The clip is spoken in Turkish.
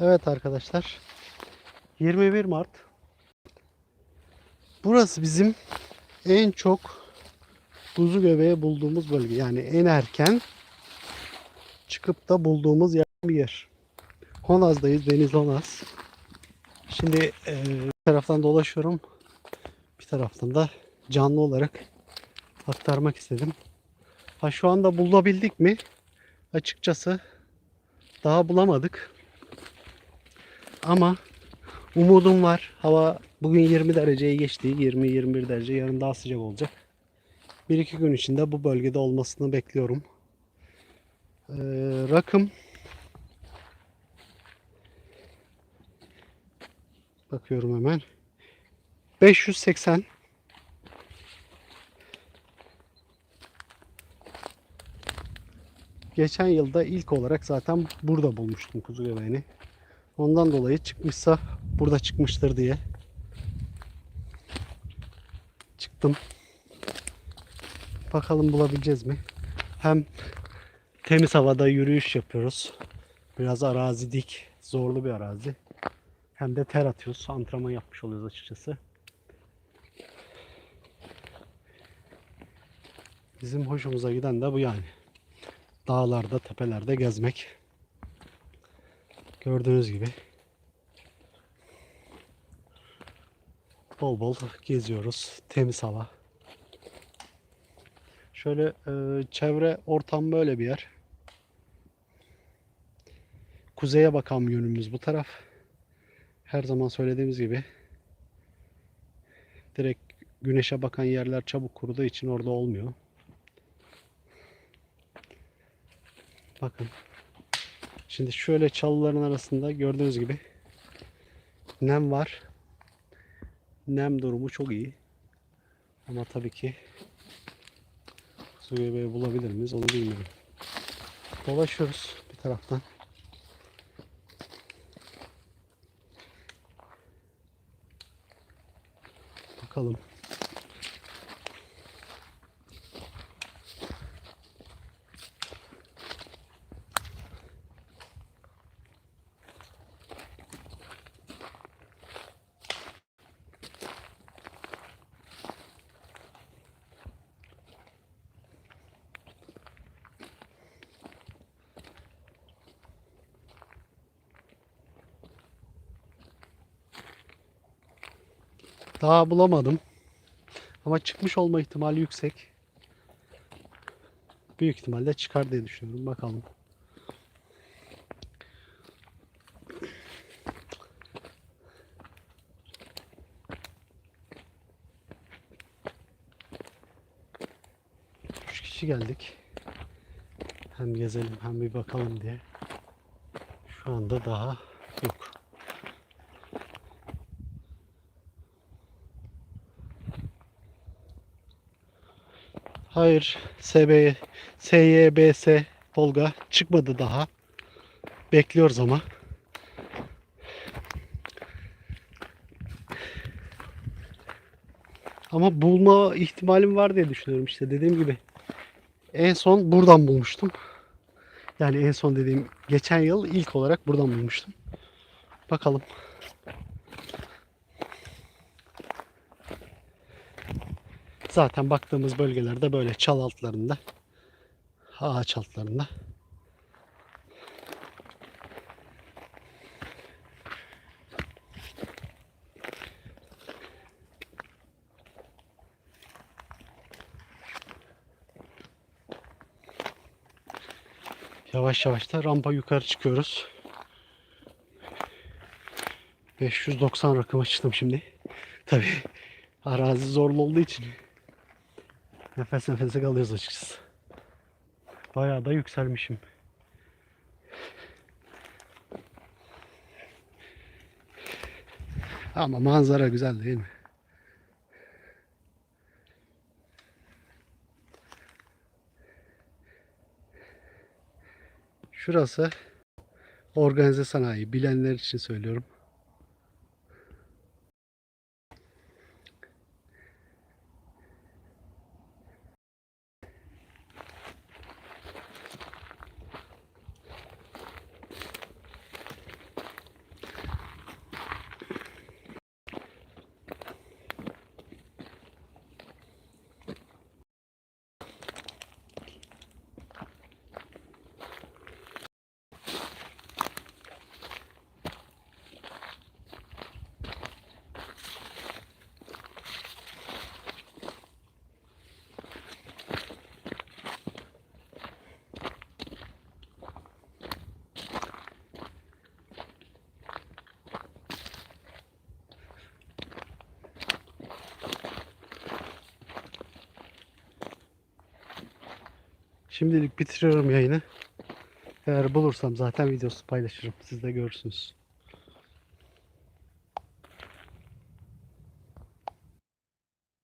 Evet arkadaşlar. 21 Mart. Burası bizim en çok kuzu göbeği bulduğumuz bölge. Yani en erken çıkıp da bulduğumuz yer bir yer. Honaz'dayız. Deniz Honaz. Şimdi e, bir taraftan dolaşıyorum. Bir taraftan da canlı olarak aktarmak istedim. Ha şu anda bulabildik mi? Açıkçası daha bulamadık. Ama umudum var. Hava bugün 20 dereceyi geçti. 20-21 derece. Yarın daha sıcak olacak. 1-2 gün içinde bu bölgede olmasını bekliyorum. Ee, rakım bakıyorum hemen. 580 Geçen yılda ilk olarak zaten burada bulmuştum kuzu göbeğini. Ondan dolayı çıkmışsa burada çıkmıştır diye çıktım. Bakalım bulabileceğiz mi? Hem temiz havada yürüyüş yapıyoruz. Biraz arazi dik, zorlu bir arazi. Hem de ter atıyoruz. Antrenman yapmış oluyoruz açıkçası. Bizim hoşumuza giden de bu yani. Dağlarda, tepelerde gezmek. Gördüğünüz gibi. Bol bol geziyoruz. Temiz hava. Şöyle e, çevre ortam böyle bir yer. Kuzeye bakan yönümüz bu taraf. Her zaman söylediğimiz gibi direkt güneşe bakan yerler çabuk kuruduğu için orada olmuyor. Bakın. Şimdi şöyle çalıların arasında gördüğünüz gibi nem var. Nem durumu çok iyi. Ama tabii ki su göbeği bulabilir miyiz onu bilmiyorum. Dolaşıyoruz bir taraftan. Bakalım. Daha bulamadım. Ama çıkmış olma ihtimali yüksek. Büyük ihtimalle çıkar diye düşünüyorum. Bakalım. Üç kişi geldik. Hem gezelim hem bir bakalım diye. Şu anda daha Hayır. SB, SYBS Tolga çıkmadı daha. Bekliyoruz ama. Ama bulma ihtimalim var diye düşünüyorum işte dediğim gibi. En son buradan bulmuştum. Yani en son dediğim geçen yıl ilk olarak buradan bulmuştum. Bakalım. Zaten baktığımız bölgelerde böyle çal altlarında, ağaç altlarında. Yavaş yavaş da rampa yukarı çıkıyoruz. 590 rakıma çıktım şimdi. Tabi arazi zorlu olduğu için nefes nefese kalıyoruz açıkçası. Bayağı da yükselmişim. Ama manzara güzel değil mi? Şurası organize sanayi. Bilenler için söylüyorum. Şimdilik bitiriyorum yayını. Eğer bulursam zaten videosu paylaşırım. Siz de görürsünüz.